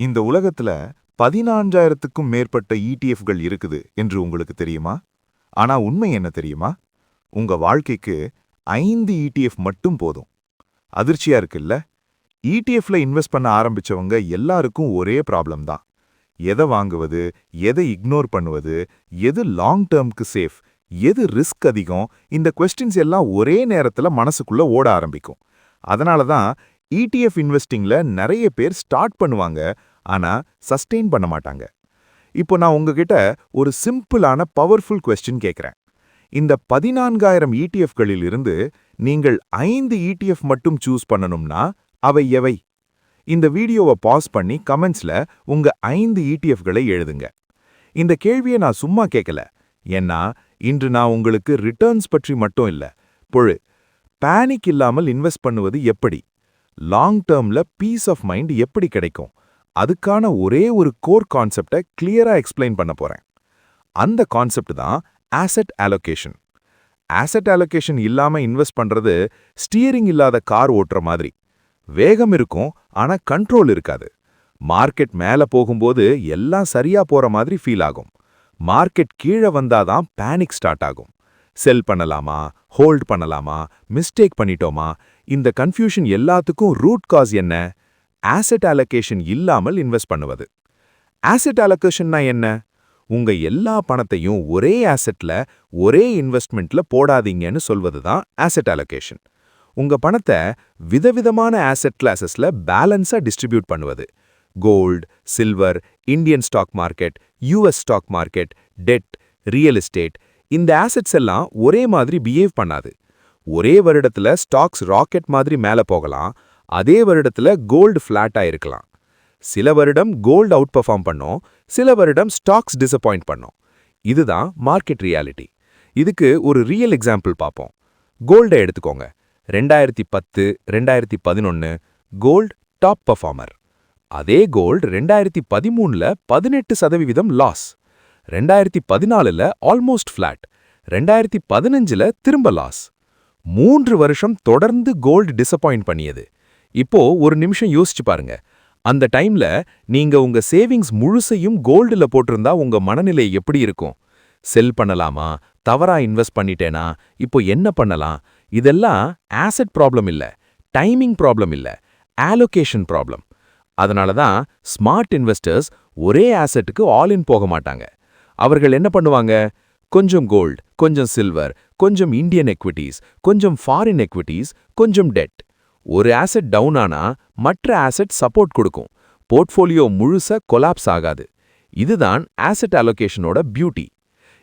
இந்த உலகத்துல பதினான்காயிரத்துக்கும் மேற்பட்ட இடிஎஃப்கள் இருக்குது என்று உங்களுக்கு தெரியுமா? ஆனா உண்மை என்ன தெரியுமா? உங்க வாழ்க்கைக்கு ஐந்து இடிஎஃப் மட்டும் போதும். அதிர்ச்சியா இருக்குல்ல? இடிஎஃப்ல இன்வெஸ்ட் பண்ண ஆரம்பிச்சவங்க எல்லாருக்கும் ஒரே ப்ராப்ளம் தான். எதை வாங்குவது எதை இக்னோர் பண்ணுவது எது லாங் டேர்ம்க்கு சேஃப் எது ரிஸ்க் அதிகம் இந்த கொஸ்டின்ஸ் எல்லாம் ஒரே நேரத்துல மனசுக்குள்ள ஓட ஆரம்பிக்கும். அதனால தான் இடிஎஃப் இன்வெஸ்டிங்ல நிறைய பேர் ஸ்டார்ட் பண்ணுவாங்க ஆனா சஸ்டெயின் பண்ண மாட்டாங்க. இப்போ நான் உங்ககிட்ட ஒரு சிம்பிளான பவர்ஃபுல் கொஸ்டின் கேட்குறேன் இந்த பதினான்காயிரம் இடிஎஃப்களில் இருந்து நீங்கள் ஐந்து இடிஎஃப் மட்டும் சூஸ் பண்ணணும்னா அவை எவை? இந்த வீடியோவை பாஸ் பண்ணி கமெண்ட்ஸ்ல உங்க ஐந்து இடிஎஃப்களை எழுதுங்க. இந்த கேள்வியை நான் சும்மா கேட்கல ஏன்னா இன்று நான் உங்களுக்கு ரிட்டர்ன்ஸ் பற்றி மட்டும் இல்ல. பொழு பேனிக் இல்லாமல் இன்வெஸ்ட் பண்ணுவது எப்படி? லாங் டேர்ம்ல பீஸ் ஆஃப் மைண்ட் எப்படி கிடைக்கும்? அதுக்கான ஒரே ஒரு கோர் கான்செப்டை கிளியரா எக்ஸ்பிளைன் பண்ண போறேன். அந்த கான்செப்ட் தான் ஆசெட் அலோகேஷன் ஆசெட் அலோகேஷன் இல்லாம இன்வெஸ்ட் பண்றது ஸ்டியரிங் இல்லாத கார் ஓட்டுற மாதிரி. வேகம் இருக்கும் ஆனா கண்ட்ரோல் இருக்காது. மார்க்கெட் மேல போகும்போது எல்லாம் சரியா போற மாதிரி ஃபீல் ஆகும். மார்க்கெட் கீழே வந்தாதான் பேனிக் ஸ்டார்ட் ஆகும். செல் பண்ணலாமா ஹோல்ட் பண்ணலாமா மிஸ்டேக் பண்ணிட்டோமா? இந்த கன்ஃபியூஷன் எல்லாத்துக்கும் ரூட் காஸ் என்ன? ஆசெட் அலோகேஷன் இல்லாமல் இன்வெஸ்ட் பண்ணுவது. ஆசெட் அலோகேஷன்னா என்ன? உங்க எல்லா பணத்தையும் ஒரே ஆசெட்ல ஒரே இன்வெஸ்ட்மெண்ட்ல போடாதீங்கன்னு சொல்வது தான் ஆசெட் அலோகேஷன் உங்க பணத்தை விதவிதமான ஆசெட் கிளாஸஸ்ல பேலன்ஸா டிஸ்ட்ரிபியூட் பண்ணுவது. Gold silver Indian stock market US stock market debt real estate இந்த ஆசெட்ஸ் எல்லாம் ஒரே மாதிரி பிஹேவ் பண்ணாது. ஒரே வருடத்துல ஸ்டாக்ஸ் ராக்கெட் மாதிரி மேல போகலாம். அதே வருடத்துல கோல்டு ஃபிளாட்டா இருக்கலாம் சில வருடம் கோல்டு அவுட் பர்ஃபார்ம் பண்ணோம் சில வருடம் ஸ்டாக்ஸ் டிசப்பாயிண்ட் பண்ணோம். இதுதான் மார்க்கெட் ரியாலிட்டி இதுக்கு ஒரு ரியல் எக்ஸாம்பிள் பார்ப்போம். கோல்டை எடுத்துக்கோங்க. ரெண்டாயிரத்தி பத்து ரெண்டாயிரத்தி பதினொன்னு கோல்டு டாப் பர்ஃபார்மர் அதே கோல்டு ரெண்டாயிரத்தி பதிமூணில் பதினெட்டு சதவிகிதம் லாஸ் ரெண்டாயிரத்தி பதினாலுல ஆல்மோஸ்ட் ஃபிளாட் ரெண்டாயிரத்தி பதினஞ்சில் திரும்ப லாஸ் மூன்று வருஷம் தொடர்ந்து கோல்டு டிசப்பாயிண்ட் பண்ணியது. இப்போ ஒரு நிமிஷம் யோசிச்சு பாருங்க. அந்த டைம்ல நீங்க உங்க சேவிங்ஸ் முழுசையும் கோல்டுல போட்டிருந்தா உங்க மனநிலை எப்படி இருக்கும்? செல் பண்ணலாமா? தவறா இன்வெஸ்ட் பண்ணிட்டேனா? இப்போ என்ன பண்ணலாம்? இதெல்லாம் ஆசட் ப்ராப்ளம் இல்ல டைமிங் ப்ராப்ளம் இல்ல ஆலோகேஷன் ப்ராப்ளம். அதனால தான் ஸ்மார்ட் இன்வெஸ்டர்ஸ் ஒரே ஆசெட்டுக்கு ஆல் இன் போக மாட்டாங்க. அவர்கள் என்ன பண்ணுவாங்க? கொஞ்சம் கோல்ட் கொஞ்சம் சில்வர் கொஞ்சம் இந்தியன் எக்விட்டீஸ் கொஞ்சம் ஃபாரின் எக்விட்டீஸ் கொஞ்சம் டெட். ஒரு ஆசெட் டவுன் ஆனா மற்ற ஆசெட் சப்போர்ட் கொடுக்கும். போர்ட்ஃபோலியோ முழுச கொலாப்ஸ் ஆகாது. இதுதான் ஆசெட் அலோகேஷனோட பியூட்டி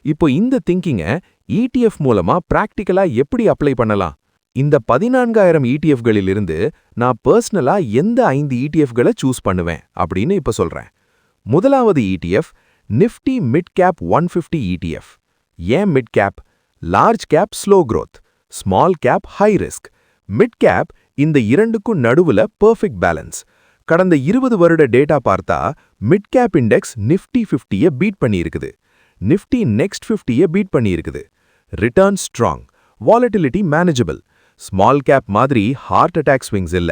இப்போ இந்த திங்கிங்கை இடிஎஃப் மூலமா பிராக்டிக்கலா எப்படி அப்ளை பண்ணலாம்? இந்த பதினான்காயிரம் இடிஎஃப்களிலிருந்து நான் பர்சனலா எந்த ஐந்து இடிஎஃப்களை சூஸ் பண்ணுவேன் அப்படின்னு இப்ப சொல்றேன். முதலாவது ETF Nifty mid cap one fifty ETF ஏன் mid cap large cap slow growth small cap high risk mid cap இந்த இரண்டுக்கும் நடுவுல பெர்ஃபெக்ட் பேலன்ஸ் கடந்த இருபது வருட டேட்டா பார்த்தா மிட் கேப் இண்டெக்ஸ் நிஃப்டி ஃபிஃப்டியை பீட் பண்ணியிருக்குது. நிஃப்டி நெக்ஸ்ட் ஃபிஃப்டியை பீட் பண்ணியிருக்குது. Return strong volatility manageable small cap மாதிரி ஹார்ட் அட்டாக் ஸ்விங்ஸ் இல்ல.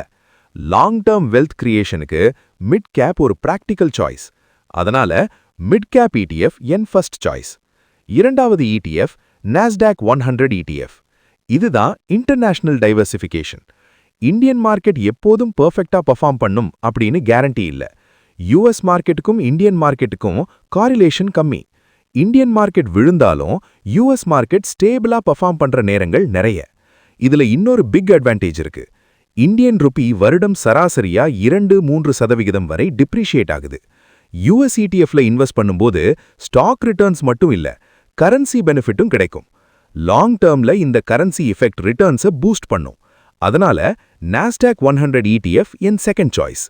லாங் டேர்ம் வெல்த் கிரியேஷனுக்கு மிட் கேப் ஒரு பிராக்டிக்கல் சாய்ஸ் அதனால மிட் கேப் இடிஎஃப் என் ஃபர்ஸ்ட் சாய்ஸ் இரண்டாவது ETF Nasdaq one hundred ETF இதுதான் இன்டர்நேஷனல் டைவர்சிஃபிகேஷன் இந்தியன் மார்க்கெட் எப்போதும் பெர்ஃபெக்டா பர்ஃபார்ம் பண்ணும் அப்படின்னு கேரண்டி இல்ல. யூஎஸ் மார்க்கெட்டுக்கும் இந்தியன் மார்க்கெட்டுக்கும் காரிலேஷன் கம்மி. இந்தியன் மார்க்கெட் விழுந்தாலும் யூஎஸ் மார்க்கெட் ஸ்டேபிளா பர்ஃபார்ம் பண்ற நேரங்கள் நிறைய. இதுல இன்னொரு பிக் அட்வான்டேஜ் இருக்கு. இந்தியன் ருபி வருடம் சராசரியா இரண்டு மூன்று சதவிகிதம் வரை டிப்ரிஷியேட் ஆகுது. யூஎஸ் இடிஎஃப்ல இன்வெஸ்ட் பண்ணும்போது ஸ்டாக் ரிட்டர்ன்ஸ் மட்டும் இல்ல கரன்சி பெனிஃபிட்டும் கிடைக்கும். லாங் டேர்ம்ல இந்த கரன்சி எஃபெக்ட் ரிட்டர்ன்ஸை பூஸ்ட் பண்ணும். அதனால நாஸ்டாக் ஒன் ஹண்ட்ரட் இடிஎஃப் என் செகண்ட் சாய்ஸ்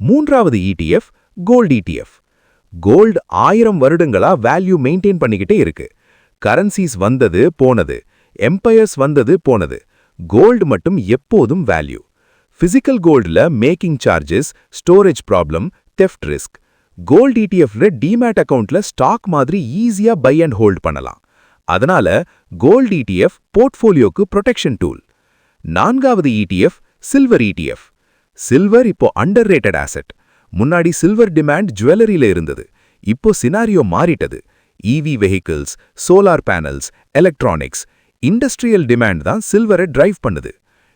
மூன்றாவது இடிஎஃப் கோல்டு இடிஎஃப் கோல்டு ஆயிரம் வருடங்களா வேல்யூ மெயின்டைன் பண்ணிக்கிட்டே இருக்கு. கரன்சிஸ் வந்தது போனது. எம்பையர்ஸ் வந்தது போனது. கோல்டு மட்டும் எப்போதும் value physical கோல்டுல making charges storage problem theft risk gold இடிஎஃப்ல demat அக்கவுண்ட்ல ஸ்டாக் மாதிரி ஈஸியா பை அண்ட் ஹோல்ட் பண்ணலாம். அதனால கோல்டு இடிஎஃப் போர்ட்ஃபோலியோக்கு ப்ரொடெக்ஷன் டூல் நான்காவது இடிஎஃப் சில்வர் இடிஎஃப் சில்வர் இப்போ அண்டர் ரேட்டட் ஆசெட் முன்னாடி சில்வர் டிமாண்ட் ஜுவல்லரியில இருந்தது. இப்போ scenario மாறிட்டது. EV vehicles solar panels electronics industrial demand தான் சில்வரை டிரைவ் பண்ணுது.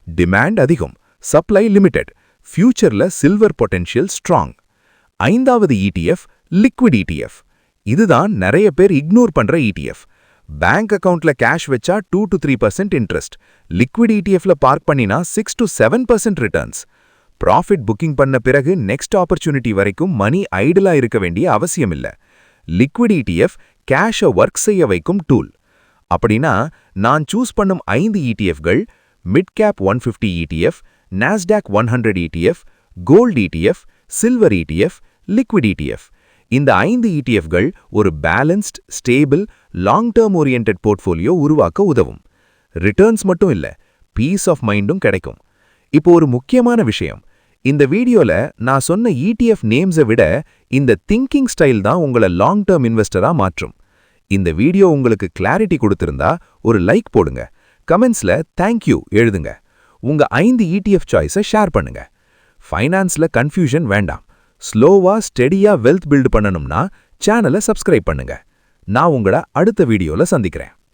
டிமாண்ட் அதிகம். சப்ளை லிமிடெட் ஃபியூச்சர்ல சில்வர் பொட்டென்ஷியல் ஸ்ட்ராங் ஐந்தாவது இடிஎஃப் லிக்விட் இடிஎஃப் இதுதான் நிறைய பேர் இக்னோர் பண்ற இடிஎஃப் பேங்க் அக்கவுண்ட்ல கேஷ் வச்சா two to three percent interest. Liquid இடிஎஃப்ல park பண்ணினா six to seven percent returns. Profit booking பண்ண பிறகு நெக்ஸ்ட் ஆப்பர்ச்சுனிட்டி வரைக்கும் மணி ஐடலா இருக்க வேண்டிய அவசியம் இல்ல. லிக்விட் இடிஎஃப் கேஷை ஒர்க் செய்ய வைக்கும் டூல். அப்படின்னா நான் சூஸ் பண்ணும் ஐந்து இடிஎஃப்கள் mid cap one fifty ETF Nasdaq one hundred ETF gold ETF silver ETF liquid ETF இந்த ஐந்து இடிஎஃப்கள் ஒரு balanced stable long term orient portfolio உருவாக்க உதவும். ரிட்டர்ன்ஸ் மட்டும் இல்ல பீஸ் ஆஃப் மைண்டும் கிடைக்கும். இப்போ ஒரு முக்கியமான விஷயம். இந்த வீடியோல நான் சொன்ன இடிஎஃப் நேம்ஸை விட இந்த திங்கிங் ஸ்டைல் தான் உங்களை லாங் டேர்ம் இன்வெஸ்டரா மாற்றும். இந்த வீடியோ உங்களுக்கு கிளாரிட்டி கொடுத்திருந்தா ஒரு லைக் போடுங்க. கமெண்ட்ஸ்ல தேங்க்யூ எழுதுங்க. உங்க ஐந்து இடிஎஃப் சாய்ஸை ஷேர் பண்ணுங்க. ஃபைனான்ஸ்ல கன்ஃபியூஷன் வேண்டாம். ஸ்லோவா ஸ்டெடியா வெல்த் பில்ட் பண்ணணும்னா சேனலை சப்ஸ்கிரைப் பண்ணுங்க. நான் உங்களை அடுத்த வீடியோல சந்திக்கிறேன்.